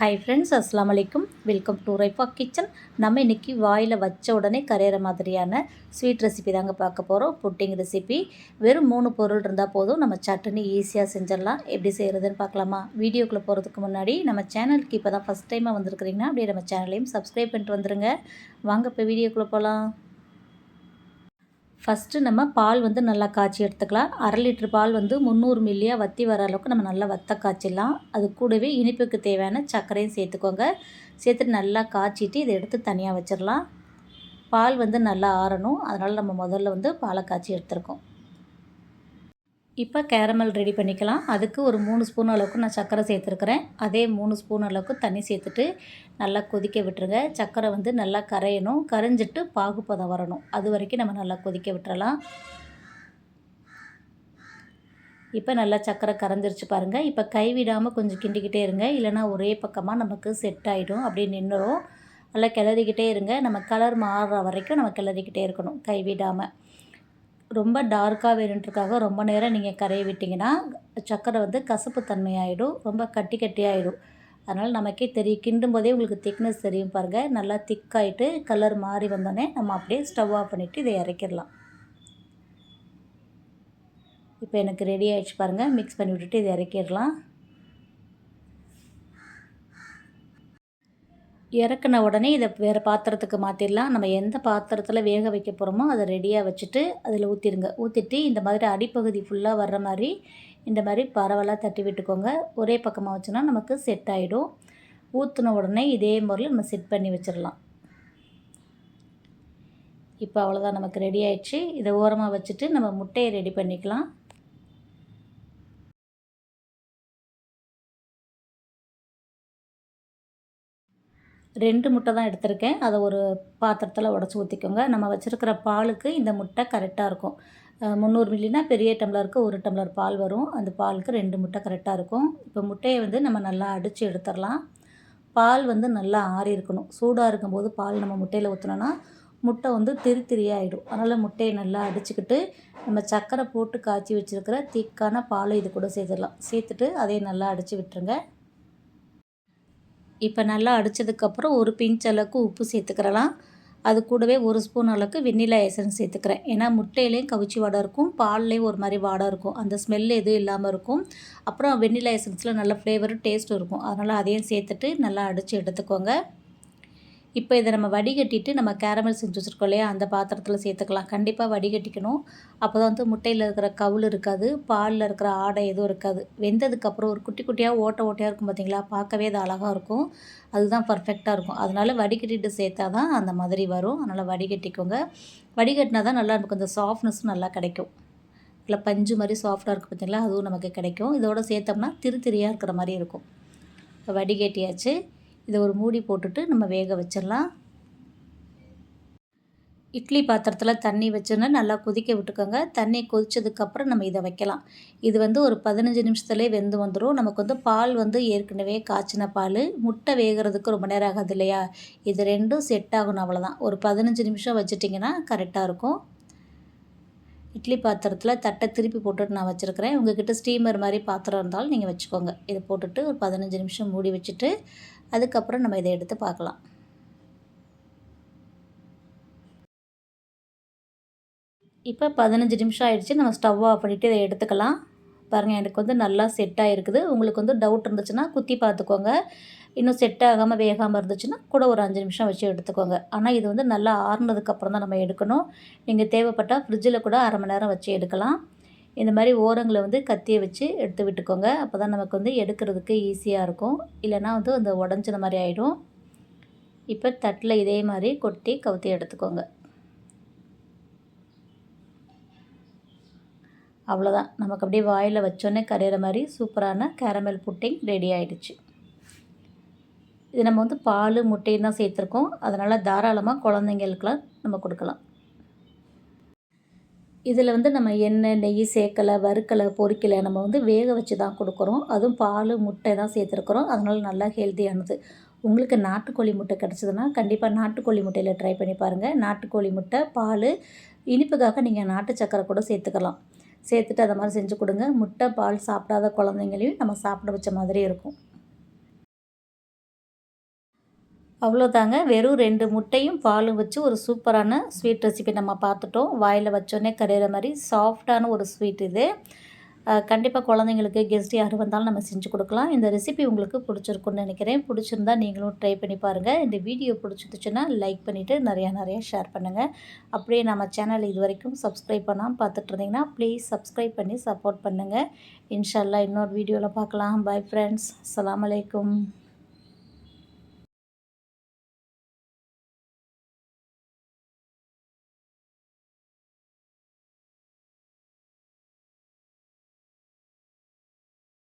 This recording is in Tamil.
ஹாய் ஃப்ரெண்ட்ஸ் அஸ்லாம் வலைக்கும் வெல்கம் டு ரைஃபா கிச்சன் நம்ம இன்றைக்கி வாயில் வச்ச உடனே கரையிற மாதிரியான ஸ்வீட் ரெசிபி தாங்க பார்க்க போகிறோம் புட்டிங் ரெசிபி வெறும் மூணு பொருள் இருந்தால் போதும். நம்ம சட்னி ஈஸியாக செஞ்சிடலாம். எப்படி செய்கிறதுன்னு பார்க்கலாமா? வீடியோக்குள்ளே போகிறதுக்கு முன்னாடி நம்ம சேனலுக்கு இப்போ தான் ஃபஸ்ட் டைமாக வந்திருக்கிறீங்கன்னா அப்படியே நம்ம சேனலையும் சப்ஸ்கிரைப் பண்ணிட்டு வந்துடுங்க வாங்க இப்போ வீடியோக்குள்ளே போகலாம் ஃபஸ்ட்டு நம்ம பால் வந்து நல்லா காய்ச்சி எடுத்துக்கலாம். அரை லிட்டர் பால் வந்து முந்நூறு மில்லியாக வற்றி வர அளவுக்கு நம்ம நல்லா வத்த காய்ச்சிடலாம். அது கூடவே இனிப்புக்கு தேவையான சர்க்கரையும் சேர்த்துக்கோங்க. சேர்த்துட்டு நல்லா காய்ச்சிட்டு இதை எடுத்து தனியாக வச்சிடலாம். பால் வந்து நல்லா ஆறணும். அதனால் நம்ம முதல்ல வந்து பாலை காய்ச்சி எடுத்துருக்கோம். இப்போ கேரமல் ரெடி பண்ணிக்கலாம். அதுக்கு ஒரு மூணு ஸ்பூன் அளவுக்கு நான் சர்க்கரை சேர்த்துருக்குறேன். அதே மூணு ஸ்பூன் அளவுக்கு தண்ணி சேர்த்துட்டு நல்லா கொதிக்க விட்டுருங்க. சர்க்கரை வந்து நல்லா கரையணும். கரைஞ்சிட்டு பாகுப்பதம் வரணும். அது வரைக்கும் நம்ம நல்லா கொதிக்க விட்டுறலாம். இப்போ நல்லா சர்க்கரை கரைஞ்சிருச்சு பாருங்கள் இப்போ கைவிடாமல் கொஞ்சம் கிண்டிக்கிட்டே இருங்க. இல்லைனா ஒரே பக்கமாக நமக்கு செட் ஆகிடும் அப்படி நின்றுடும் நல்லா கிளறிக்கிட்டே இருங்க. நம்ம கலர் மாறுற வரைக்கும் நம்ம கிளறிக்கிட்டே இருக்கணும். கைவிடாமல் ரொம்ப டார்க்காக வேணுன்றக்காக ரொம்ப நேரம் நீங்கள் கரைய விட்டிங்கன்னா சர்க்கரை வந்து கசப்பு தன்மையாயிடும் ரொம்ப கட்டி கட்டி ஆகிடும் அதனால் நமக்கே தெரியும் கிண்டும் போதே உங்களுக்கு திக்னஸ் தெரியும் பாருங்கள் நல்லா திக்காயிட்டு கலர் மாறி வந்தோடனே நம்ம அப்படியே ஸ்டவ் ஆஃப் பண்ணிவிட்டு இதை இறக்கிடலாம். இப்போ எனக்கு ரெடி ஆகிடுச்சு பாருங்கள் மிக்ஸ் பண்ணி விட்டுட்டு இதை இறக்கிடலாம். இறக்குன உடனே இதை வேறு பாத்திரத்துக்கு மாற்றிடலாம் நம்ம எந்த பாத்திரத்தில் வேக வைக்க போகிறோமோ அதை ரெடியாக வச்சுட்டு அதில் ஊற்றிடுங்க ஊற்றிட்டு இந்த மாதிரி அடிப்பகுதி ஃபுல்லாக வர்ற மாதிரி இந்த மாதிரி பரவலாக தட்டி விட்டுக்கோங்க. ஒரே பக்கமாக வச்சோன்னா நமக்கு செட் ஆகிடும் ஊற்றின உடனே இதே முறையில் நம்ம செட் பண்ணி வச்சிடலாம் இப்போ அவ்வளோதான் நமக்கு ரெடி ஆயிடுச்சு. இதை ஓரமாக வச்சுட்டு நம்ம முட்டையை ரெடி பண்ணிக்கலாம். ரெண்டு முட்டை தான் எடுத்திருக்கேன். அதை ஒரு பாத்திரத்தில் உடச்சி ஊற்றிக்கோங்க நம்ம வச்சுருக்கிற பாலுக்கு இந்த முட்டை கரெக்டாக இருக்கும். முந்நூறு மில்லினா பெரிய டம்ளருக்கு ஒரு டம்ளர் பால் வரும். அந்த பாலுக்கு ரெண்டு முட்டை கரெக்டாக இருக்கும். இப்போ முட்டையை வந்து நம்ம நல்லா அடித்து எடுத்துடலாம். பால் வந்து நல்லா ஆறி இருக்கணும். சூடாக இருக்கும்போது பால் நம்ம முட்டையில் ஊற்றினோன்னா முட்டை வந்து திரி திரியாகிடும் அதனால் முட்டையை நல்லா அடிச்சுக்கிட்டு நம்ம சர்க்கரை போட்டு காய்ச்சி வச்சுருக்கிற திக்கான பாலை இது கூட சேர்த்துடலாம். சேர்த்துட்டு அதையும் நல்லா அடித்து விட்டுருங்க. இப்போ நல்லா அடித்ததுக்கப்புறம் ஒரு பிஞ்ச் அளவுக்கு உப்பு சேர்த்துக்கிறலாம். அது கூடவே ஒரு ஸ்பூன் அளவுக்கு வெண்ணிலா எசன்ஸ் சேர்த்துக்கிறேன். ஏன்னா முட்டையிலையும் கவிச்சி வாடை இருக்கும் பால்லேயும் ஒரு மாதிரி வாடை இருக்கும். அந்த ஸ்மெல் எதுவும் இல்லாமல் இருக்கும். அப்புறம் வெண்ணிலா எசன்ஸில் நல்ல ஃப்ளேவரும் டேஸ்ட்டும் இருக்கும். அதனால் அதையும் சேர்த்துட்டு நல்லா அடித்து எடுத்துக்கோங்க. இப்போ இதை நம்ம வடிகட்டிட்டு நம்ம கேரமல் செஞ்சு வச்சுருக்கோம் இல்லையா? அந்த பாத்திரத்தில் சேர்த்துக்கலாம். கண்டிப்பாக வடிகட்டிக்கணும். அப்போ தான் வந்து முட்டையில் இருக்கிற கவுள் இருக்காது பாலில் இருக்கிற ஆடை எதுவும் இருக்காது. வெந்ததுக்கப்புறம் ஒரு குட்டி குட்டியாக ஓட்ட ஓட்டையாக இருக்கும் பார்த்தீங்களா பார்க்கவே அது அழகாக இருக்கும். அதுதான் பர்ஃபெக்டாக இருக்கும். அதனால் வடிகட்டிட்டு சேர்த்தா தான் அந்த மாதிரி வரும். அதனால் வடிகட்டிக்கோங்க. வடிகட்டினா தான் நல்லா நமக்கு அந்த சாஃப்ட்னஸும் நல்லா கிடைக்கும். இல்லை பஞ்சு மாதிரி சாஃப்டாக இருக்குது பார்த்தீங்களா அதுவும் நமக்கு கிடைக்கும். இதோட சேர்த்தோம்னா திரு திரியாக இருக்கிற மாதிரி இருக்கும். இப்போ வடிகட்டியாச்சு. இதை ஒரு மூடி போட்டுட்டு நம்ம வேக வச்சிடலாம். இட்லி பாத்திரத்தில் தண்ணி வச்சோன்னா நல்லா கொதிக்க விட்டுக்கோங்க. தண்ணி கொதித்ததுக்கப்புறம் நம்ம இதை வைக்கலாம். இது வந்து ஒரு பதினஞ்சு நிமிஷத்துலேயே வெந்து வந்துடும் நமக்கு வந்து பால் வந்து ஏற்கனவே காய்ச்சின பால். முட்டை வேகிறதுக்கு ரொம்ப நேரம் ஆகாது இல்லையா? இது ரெண்டும் செட் ஆகணும் அவ்வளோதான் ஒரு பதினஞ்சு நிமிஷம் வச்சுட்டிங்கன்னா கரெக்டாக இருக்கும். இட்லி பாத்திரத்தில் தட்டை திருப்பி போட்டுட்டு நான் வச்சுருக்கிறேன். உங்கள்கிட்ட ஸ்டீமர் மாதிரி பாத்திரம் இருந்தாலும் நீங்கள் வச்சுக்கோங்க. இதை போட்டுட்டு ஒரு பதினஞ்சு நிமிஷம் மூடி வச்சுட்டு அதுக்கப்புறம் நம்ம இதை எடுத்து பார்க்கலாம். இப்போ பதினஞ்சு நிமிஷம் ஆகிடுச்சு நம்ம ஸ்டவ் ஆஃப் பண்ணிவிட்டு இதை எடுத்துக்கலாம். பாருங்கள் எனக்கு வந்து நல்லா செட் ஆகிருக்குது உங்களுக்கு வந்து டவுட் இருந்துச்சுன்னா குத்தி பார்த்துக்கோங்க. இன்னும் செட் ஆகாமல் வேகாமல் இருந்துச்சுன்னா கூட ஒரு அஞ்சு நிமிஷம் வச்சு எடுத்துக்கோங்க. ஆனால் இது வந்து நல்லா ஆறுனதுக்கப்புறம் தான் நம்ம எடுக்கணும். நீங்கள் தேவைப்பட்டால் ஃப்ரிட்ஜில் கூட அரை மணி நேரம் வச்சு எடுக்கலாம். இந்த மாதிரி ஓரங்களை வந்து கத்தியை வச்சு எடுத்து விட்டுக்கோங்க. அப்போ தான் நமக்கு வந்து எடுக்கிறதுக்கு ஈஸியாக இருக்கும். இல்லைனா வந்து அந்த உடஞ்சின மாதிரி ஆகிடும் இப்போ தட்டில் இதே மாதிரி கொட்டி கவுத்தி எடுத்துக்கோங்க. அவ்வளோதான் நமக்கு அப்படியே வாயில் வச்சோன்னே கரையிற மாதிரி சூப்பரான கேரமல் புட்டிங் ரெடி ஆகிடுச்சு இது நம்ம வந்து பால் முட்டையும் தான் சேர்த்துருக்கோம். அதனால் தாராளமாக குழந்தைங்களுக்கெலாம் நம்ம கொடுக்கலாம். இதில் வந்து நம்ம எண்ணெய் நெய் சேர்க்கலை வறுக்கலை பொறிக்கலை நம்ம வந்து வேக வச்சு தான் கொடுக்குறோம். அதுவும் பால் முட்டை தான் சேர்த்துருக்குறோம். அதனால் நல்லா ஹெல்த்தியானது. உங்களுக்கு நாட்டுக்கோழி முட்டை கிடச்சிதுன்னா கண்டிப்பாக நாட்டுக்கோழி முட்டையில் ட்ரை பண்ணி பாருங்கள் நாட்டுக்கோழி முட்டை பால் இனிப்புக்காக நீங்கள் நாட்டு சக்கரை கூட சேர்த்துக்கலாம். சேர்த்துட்டு அதை மாதிரி செஞ்சு கொடுங்க. முட்டை பால் சாப்பிடாத குழந்தைங்களையும் நம்ம சாப்பிட வச்ச மாதிரி இருக்கும். அவ்வளோதாங்க. வெறும் ரெண்டு முட்டையும் பாலும் வச்சு ஒரு சூப்பரான ஸ்வீட் ரெசிபி நம்ம பார்த்துட்டோம். வாயில் வச்சோடனே கரையிற மாதிரி சாஃப்டான ஒரு ஸ்வீட் இது. கண்டிப்பாக குழந்தைங்களுக்கு கெஸ்ட் யார் வந்தாலும் நம்ம செஞ்சு கொடுக்கலாம். இந்த ரெசிபி உங்களுக்கு பிடிச்சிருக்குன்னு நினைக்கிறேன். பிடிச்சிருந்தா நீங்களும் ட்ரை பண்ணி பாருங்கள் இந்த வீடியோ பிடிச்சிருந்துச்சுன்னா லைக் பண்ணிவிட்டு நிறையா நிறையா ஷேர் பண்ணுங்கள் அப்படியே நம்ம சேனல் இது வரைக்கும் சப்ஸ்கிரைப் பண்ணாமல் பார்த்துட்டு இருந்தீங்கன்னா ப்ளீஸ் சப்ஸ்கிரைப் பண்ணி சப்போர்ட் பண்ணுங்கள் இன்ஷால்லா இன்னொரு வீடியோவில் பார்க்கலாம். Bye friends. அலாம் அலைக்கும்.